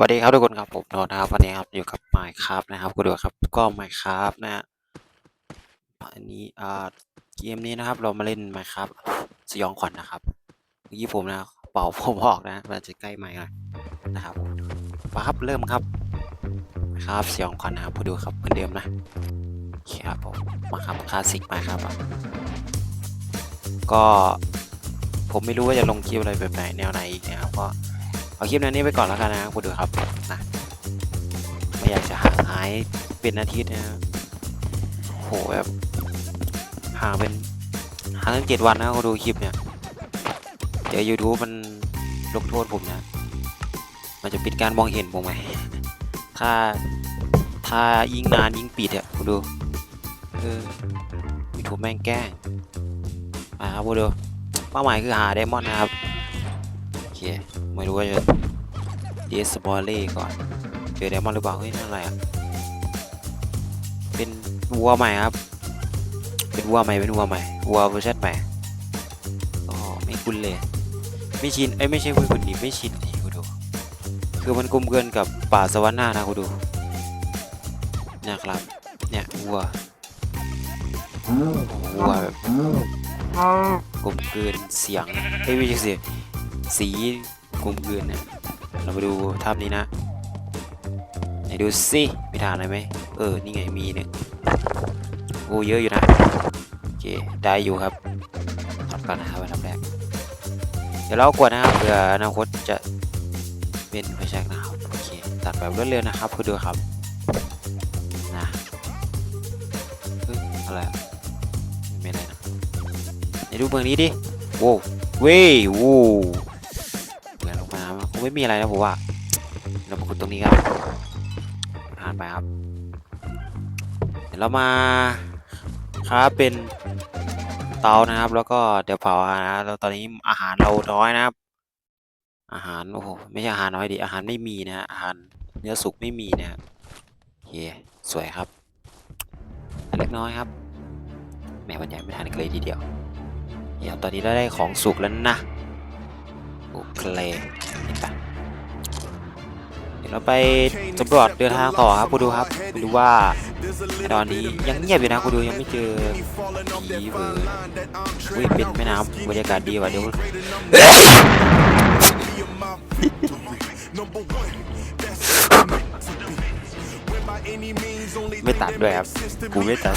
สวัสดีครับทุกคนครับผมโนนะครับวันนี้ครับอยู่กับ Minecraft นะครับกูดูครับก็ Minecraft นะฮะอันนี้อ่าเกมนี้นะครับ เรามาเล่น Minecraft สยองขวัญนะครับเมื่อกี้ผมนะเป่าผมออกนะมันจะใกล้ไมค์หน่อยนะครับมาครับเริ่มครับครับสยองขวัญนะครับกูดูครับเหมือนเดิมนะครับผมมาครับคลาสสิกมาครับ ก็ผมไม่รู้ว่าจะลงคลิปอะไรแบบไหนแนวไหนอีกนะครับก็ เอาคลิปนั้นนี้ไปก่อนแล้วกันนะครับคุณดูครับนะไม่อยากจะห่างหายเป็นอาทิตย์นะโหแบบห่างเป็นห่างตั้งเจ็ดวันนะคุณดูคลิปเนี่ยเดี๋ยว YouTube มันลงโทษผมนะ มันจะปิดการมองเห็นผมไหมถ้าถ้ายิ่งนานยิ่งปิดอะคุณดูเออ YouTube แม่งแกล้งมาครับคุณดูเป้าหมายคือหาไดมอนด์นะครับ โอเค ไม่รู้ว่าจะเดสบอลเล่ก่อนเจอไดมอนหรือเปล่าเฮ้ยนั่นอะไรอะเป็นวัวใหม่ครับ เป็นวัวใหม่เป็นวัวใหม่วัวเวอร์ชันใหม่ก็ไม่คุ้นเลย ไม่ชินเอ้ไม่ใช่คุณคุณดิไม่ชินดิคุณดู คือมันกลมเกินกับป่าสวรรค์หน้านะคุณดูนะครับเนี่ยวัววัวแบบกลมเกินเสียงเอ้ไม่ใช่เสียงสี กลมกลืนเนี่ยเรามาดูภาพนี้นะไหนดูสิมีฐานอะไรไหมเออ นี่ไงมีหนึ่งโอ้เยอะอยู่นะโอเคได้อยู่ครับทำก่อนนะครับอันดับแรกเดี๋ยวเรากดนะครับเผื่ออนาคตจะเป็นไฟแช็กนะครับโอเคตัดแบบรวดเร็วนะครับคุณดูครับนะเฮ้ยอะไรไม่เป็นะไหนดูเมืองนี้ดิโว้เว้ยโว้ ไม่มีอะไรนะผมว่าเรามาขุดตรงนี้ครับผ่านไปครับ เดี๋ยวเรามาครับเป็นเตานะครับ แล้วก็เดี๋ยวเผาอาหารนะแล้วตอนนี้อาหารเราน้อยนะครับ อาหารโอ้โหไม่ใช่อาหารน้อยดิอาหารไม่มีนะอาหารเนื้อสุกไม่มีนะฮะโอเคสวยครับเล็กน้อยครับแหม่บรรยายไม่ทันกันเลยทีเดียวเดี๋ยวตอนนี้เราได้ของสุกแล้วนะโอเค เดี๋ยวเราไปสำรวจเดินทางต่อครับคุณดูครับคุณดูว่าตอนนี้ยังเงียบอยู่นะคุณดูยังไม่เจอผีเบอร์อุ้ยเป็นแม่น้ำบรรยากาศดีว่ะเดี๋ยวไม่ตัดด้วยครับกูไม่ตัด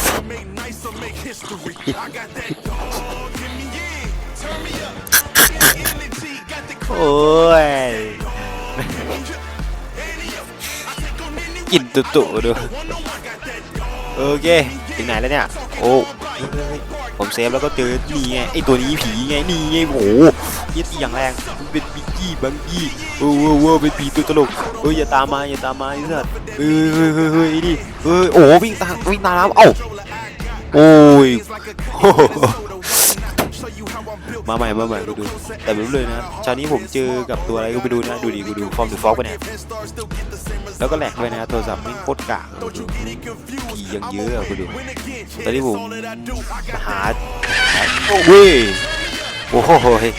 โอ้ย กินตุตุดูโอเคถึงไหนแล้วเนี่ยโอ้ยผมเซฟแล้วก็เจอนี่ไงไอตัวนี้ผีไงนี่ไงโอ้ยี่ตีอย่างแรงเป็นบิกกี้บังกี้โอ้โหโอ้โหเป็นผีตัวตลกเอ้ยอย่าตามมาอย่าตามมาไอ้สัสเฮ้ยเฮ้ยเฮ้ยเฮ้ยดิเฮ้ยโอ้วิ่งตามวิ่งตามน้ำเอ้าโอ้ย มาใหม่มาใหม่ไปดู แต่ไม่รู้เลยนะชาวนี้ผมเจอกับตัวอะไรก็ไปดูนะ ดูดิกูดูฟอร์มดูฟอกไปเนี่ยแล้วก็แหลกด้วยนะโทรศัพท์ไม่งโคตรกากดูผียังเยอะอะกูดูตอนนี้ผมหาโอ้ยโอ้โหเฮ้ย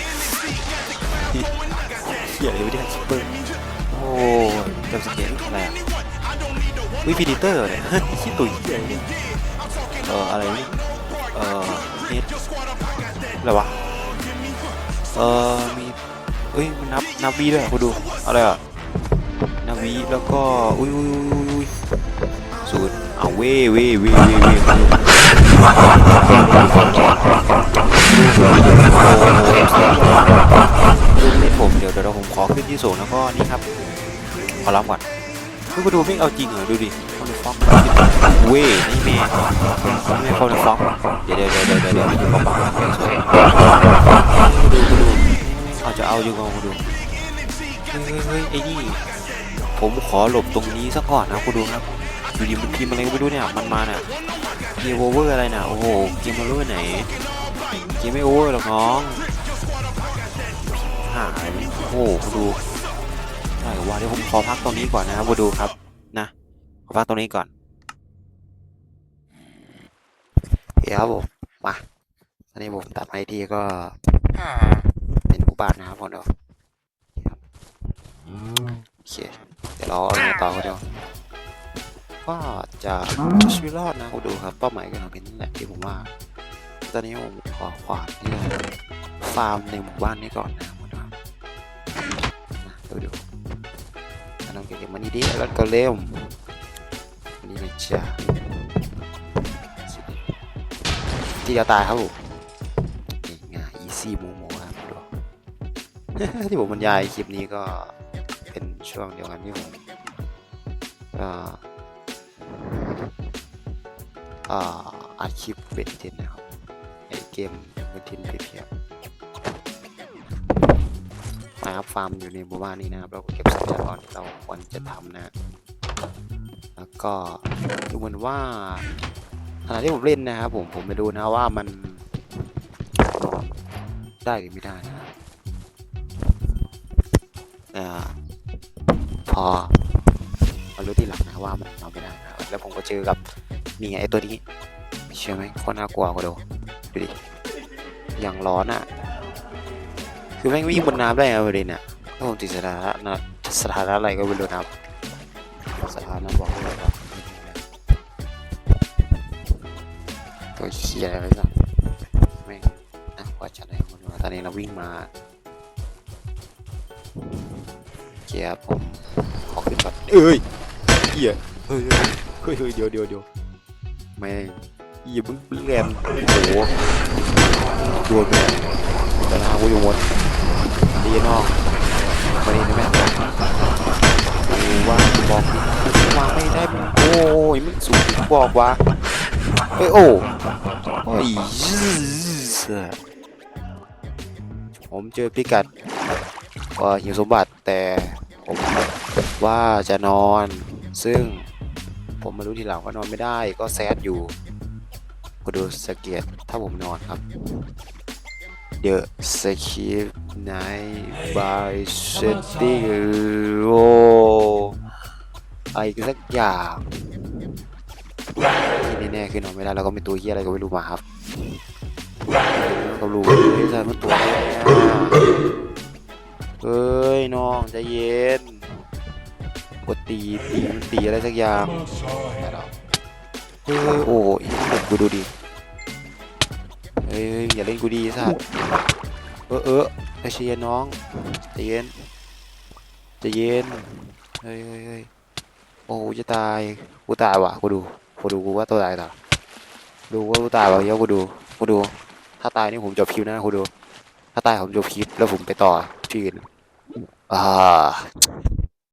เหี้ยอะไรไม่ได้ซุปเปอร์โอ้ยจำสเก็ตอะไรอะวิพีดิเตอร์เนี่ยขี้ตุ๋ยเหี้ยอะไรเนี่ยเอออะไรนี่เออเน็ต อะไรวะ เออมีเอ้ยมันนับนับวีด้วยกูดู อะไรอะนับวีแล้วก็ อุ้ยอุ้ยอุ้ยศูนย์เอาเว้ยเว้ยเว้ยเว้ยเว้ดูดูเล่นผมเดี๋ยวเดี๋ยวผมขอขึ้นที่สูงแล้วก็นี่ครับ ขอรับก่อนดูกูดูไม่เอาจริงเหรอดูดิ เขาดูฟอกเว้ยนี่แม่นี่แม่เขาดูฟอกเดี๋ยวเดี๋ยวเดี๋ยวเดี๋ยวเดี๋ยวดูเบาๆสวยดูดูเอาจะเอาอยู่กับดูเฮ้ยเฮ้ยไอ้นี่ผมขอหลบตรงนี้ซะก่อนนะกูดูครับอยู่ดีมันพิมอะไรก็ไม่รู้เนี่ยมันมาเนี่ยเกมโอเวอร์อะไรน่ะโอ้โหเกมมารู้ไหนเกมไม่โอเวอร์หรอกน้องหายโอ้โหกูดูได้ว่าเดี๋ยวผมขอพักตรงนี้ก่อนนะครับกูดูครับ นะขอพักตรงนี้ก่อนเคครับผมมาตอนนี้ผมตัดไม้ทีก็เป็นอุบาทนะครับผมเดี๋ยวโอเคเราเอาต่อก็เดี๋ยวก็จะชีวิตรอดนะคุณดูครับเป้าหมายของเราเป็นแหละที่ผมว่า ตอนนี้ผมขอขวานที่ฟาร์มในหมู่บ้านนี้ก่อนนะคุณดูครับมดูดูน้องเก็บมันนี่ดิแล้วก็เร็ว อันนี่นะจ๊ะที่จะตายครับผมง่ายอีซี่โมโมครับดูที่ผมบรรยายคลิปนี้ก็เป็นช่วงเดียวกันที่ผมอ่าอัดคลิปเป็นเทนนะครับไอเกมเป็นเทนเพียบนะครับฟาร์มอยู่ในหมู่บ้านนี้นะครับเราก็เก็บทรัพยากรที่เราควรจะทำนะ ก็ดูเหมือนว่าขณะที่ผมเล่นนะครับผมผมไปดูนะว่ามันได้หรือไม่ได้นะครับอ่าพอมารู้ที่หลังนะว่ามันเอาไม่ได้นะแล้วผมก็เจอกับนี่ไงไอตัวนี้เชื่อไหมโคนน่ากลัวกว่าดูดูดิอย่างร้อนอะคือแม่งวิ่งบนน้ำได้อะประเด็นอะถ้าผมติดสถานะนะสถานะอะไรก็ไม่รู้นะครับ สถานะบอกเลยว่าตัวเขียอะไรสักแม่งน่ากลัวจัดเลยคนว่าตอนนี้เราวิ่งมาเกียร์ผมขอขึ้นก่อนเอ้ยเกียร์เฮ้ยเฮ้ยเฮ้ยเดี๋ยวเดี๋ยวเดี๋ยวแม่งเหี้ยมึงมึงแรมโอ้โหดวลไปเลยแต่ละกูอยู่หมดดีนอกมาดีนะแม่ บอกวางไม่ได้โอ้ยมึงสูงบอกว่าเฮ้ยโอ้โอ้ยผมเจอพิกัดว่าหิวสมบัติแต่ผมว่าจะนอน ซึ่งผมมารู้ทีหลังว่านอนไม่ได้ก็แซดอยู่ก็ดูสเกียตถ้าผมนอนครับ The Skip Night by Setting โอ อะไรสักอย่างที่แน่ๆคือนอนไม่ได้แล้วก็มีตัวเฮียอะไรก็ไม่รู้มาครับก็รู้ไอ้สัตว์มันตัวเนี่ยเฮ้ยน้องใจเย็นกดตีตีมันตีอะไรสักอย่างเฮ้ยโอ้ยกูดูดิเฮ้ยเฮ้ยอย่าเล่นกูดีสัตว์เออเออใจเย็นน้องใจเย็นใจเย็นเฮ้ยเฮ้ยเฮ้ย โอ้จะตายกูตายว่ะกูดูกูดูกูว่าตัวตายต่อดูว่ากูตายว่ะเยอะกูดูกูดู ถ้าตายนี่ผมจบคลิปนะกูดู ถ้าตายผมจบคลิปแล้วผมไปต่อที่อื่นอ่า